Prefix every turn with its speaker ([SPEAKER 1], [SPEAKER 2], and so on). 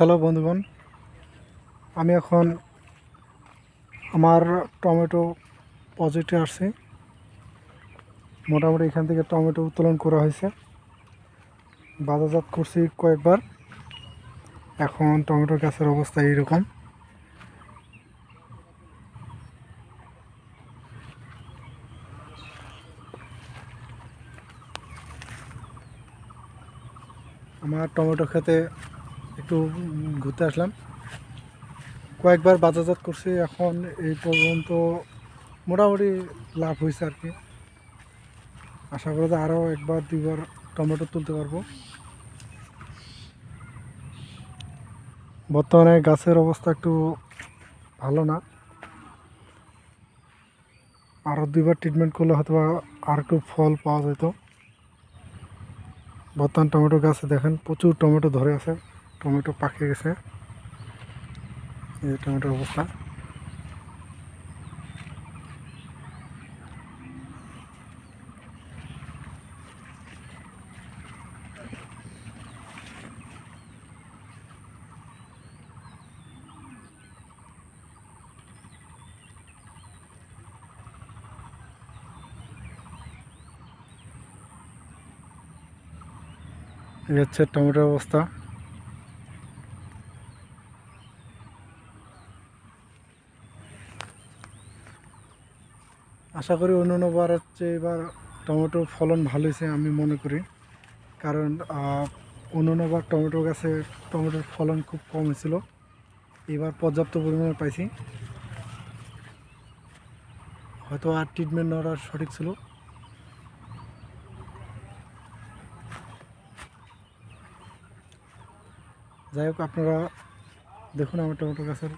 [SPEAKER 1] Hello বন্ধুগণ, আমি এখন আমার টমেটো প্রজেক্টে আসছি। মোটামুটি এখান থেকে টমেটো উত্তোলন করা হয়েছে। বাজারজাত করছি কয়েকবার। এখন টমেটো গাছের অবস্থা এইরকম। আমার টমেটো খেতে একটু ঘুরতে আসলাম। কয়েকবার বাজারজাত করছি, এখন এই পর্যন্ত মোটামুটি লাভ হয়েছে আর কি। আশা করি আরও একবার, দুইবার টমেটো তুলতে পারব। বর্তমানে গাছের অবস্থা একটু ভালো না। আরও দুইবার ট্রিটমেন্ট করলে হয়তো আর একটু ফল পাওয়া যেত। বর্তমান টমেটো গাছে দেখেন, প্রচুর টমেটো ধরে আছে। টমেটো পাকে গেছে। এই টমেটোর অবস্থা। এই হচ্ছে টমেটোর অবস্থা। আশা করি অন্য অন্য বার হচ্ছে এবার টমেটোর ফলন ভালো হয়েছে আমি মনে করি। কারণ অন্য অন্য বার টমেটো গাছে টমেটোর ফলন খুব কম হয়েছিল। এবার পর্যাপ্ত পরিমাণে পাইছি। হয়তো আর ট্রিটমেন্ট নেওয়াটা সঠিক ছিল। যাই হোক, আপনারা দেখুন আমার টমেটো গাছের